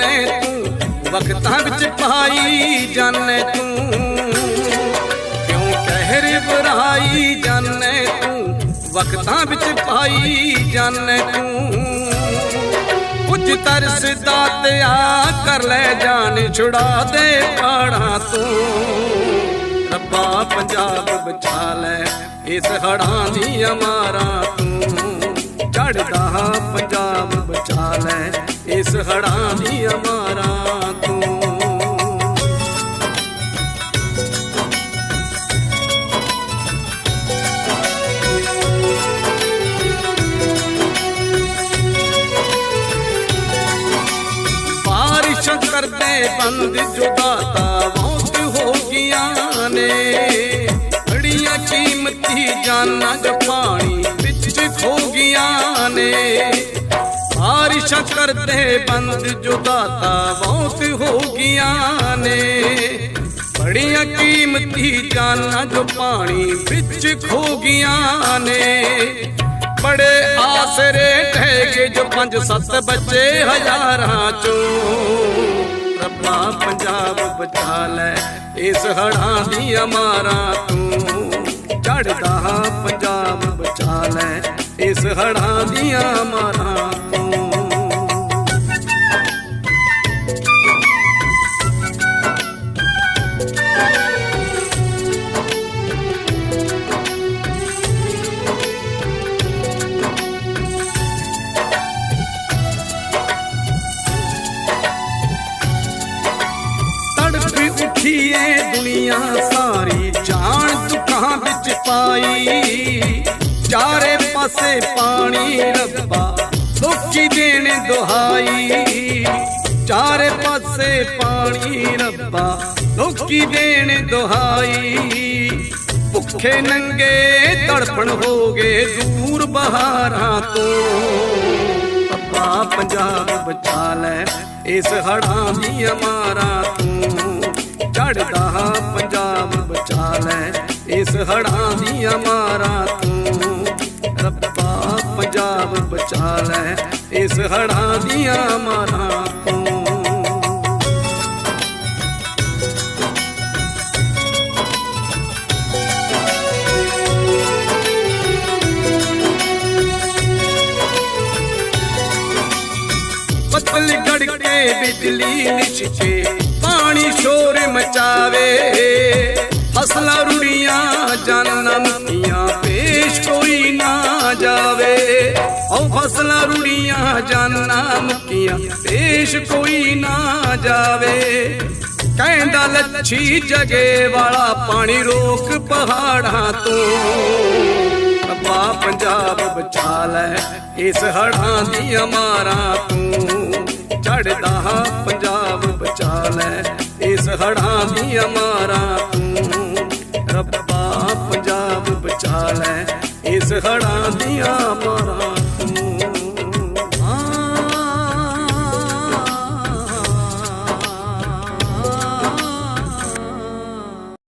ਤੂੰ, ਵਕਤਾਂ ਵਿੱਚ ਪਾਈ ਜਾਣੇ ਤੂੰ। ਕਿਉਂ ਕਹਿਰ ਬਰਾਈ ਜਾਣੇ ਤੂੰ, ਵਕਤਾਂ ਵਿੱਚ ਪਾਈ ਜਾਣੇ ਤੂੰ। ਕੁਝ ਤਰਸਦਾ ਤੇ ਕਰ ਲੈ ਜਾਣ ਛੁੜਾ ਦੇ ਪਾੜਾਂ ਤੂੰ। ਰੱਬਾ ਪੰਜਾਬ ਬਚਾ ਲੈ ਇਸ ਹੜਾਂ ਦੀ ਅਮਾਰਾ ਤੂੰ। ਚੜਦਾ ਪੰਜਾਬ ਬਚਾ ਲੈ ਇਸ ਹੜਾਂ ਦੀ ਮਾਰਾਂ ਤੂੰ। ਬਾਰਿਸ਼ ਕਰਦੇ ਬੰਦ ਜੁਦਾਤਾ ਮੌਤ ਹੋ ਗਈਆਂ ਨੇ। ਬੜੀਆਂ ਕੀਮਤੀ ਜਾਨਾਂ ਜੋ ਪਾਣੀ ਵਿੱਚ ਖੋ ਗਈਆਂ ਨੇ। ਬਾਰਿਸ਼ ਕਰਦੇ ਬੰਦ ਜੁਦਾਤਾ ਮੌਤ ਹੋ ਗਈਆਂ ਨੇ। ਬੜੀਆਂ ਕੀਮਤੀ ਜਾਨਾਂ ਜੋ ਪਾਣੀ ਵਿੱਚ ਖੋ ਗਈਆਂ ਨੇ। ਬੜੇ ਆਸਰੇ ਠਹਿਗੇ ਜੋ ਪੰਜ ਸੱਤ ਬੱਚੇ ਹਜ਼ਾਰਾਂ ਚੋਂ। ਰੱਬਾ ਪੰਜਾਬ ਬਚਾ ਲੈ ਇਸ ਹੜਾਂ ਦੀ ਮਾਰਾਂ ਤੂੰ। ਚੜਦਾ ਪੰਜਾਬ ਬਚਾ ਲੈ ਇਸ ਹੜਾਂ ਦੀਆਂ ਤੜਫ ਉੱਠੀਏ ਦੁਨੀਆ ਸਾਰੀ ਜਾਨ ਦੁੱਖਾਂ ਵਿੱਚ ਪਾਈ। ਚਾਰੇ ਪਾਸੇ ਪਾਣੀ ਰੱਬਾ, ਲੋਕੀ ਦੇਣ ਦੁਹਾਈ। ਚਾਰੇ ਪਾਸੇ ਪਾਣੀ ਰੱਬਾ, ਲੋਕੀ ਦੇਣ ਦੁਹਾਈ। ਭੁੱਖੇ ਨੰਗੇ ਤੜਪਣ ਹੋ ਗਏ ਦੂਰ ਬਹਾਰਾਂ ਤੋਂ। ਰੱਬਾ ਪੰਜਾਬ ਬਚਾ ਲੈ ਇਸ ਹੜਾਂ ਦੀ ਮਾਰਾਂ ਤੂੰ। ਚੜਦਾ ਪੰਜਾਬ ਬਚਾ ਲੈ ਇਸ ਹੜਾਂ ਦੀ ਮਾਰਾਂ ਤੂੰ ਰੱਬਾ ਪੰਜਾਬ ਬਚਾ ਲੈ ਇਸ ਹੜਾਂ ਦੀਆਂ ਮਾਰਾਂ ਤੂੰ ਬੱਦਲ ਗੜ ਕੇ ਬਿਜਲੀ ਲਿਸ਼ਕੇ ਰੁੜੀਆਂ ਜਾਨਾਂ ਪੇਸ਼ ਕੋਈ ਨਾ ਜਾਵੇ। ਓ ਫਸਲਾਂ ਰੁੜੀਆਂ, ਜਾਨਾਂ ਮੁਕੀਆਂ ਪੇਸ਼ ਕੋਈ ਨਾ ਜਾਵੇ। ਕਹਿੰਦਾ ਲੱਛੀ ਜਗੇ ਵਾਲਾ, ਪਾਣੀ ਰੋਕ ਪਹਾੜਾਂ ਤੋਂ। ਰੱਬਾ ਪੰਜਾਬ ਬਚਾ ਲੈ ਇਸ ਹੜਾਂ ਦੀ ਮਾਰਾਂ ਤੂੰ। ਚੜਦਾ ਪੰਜਾਬ ਬਚਾ ਲੈ ਇਸ ਹੜਾਂ ਦੀ ਮਾਰਾਂ ਹੜਾਂ ਦੀਆਂ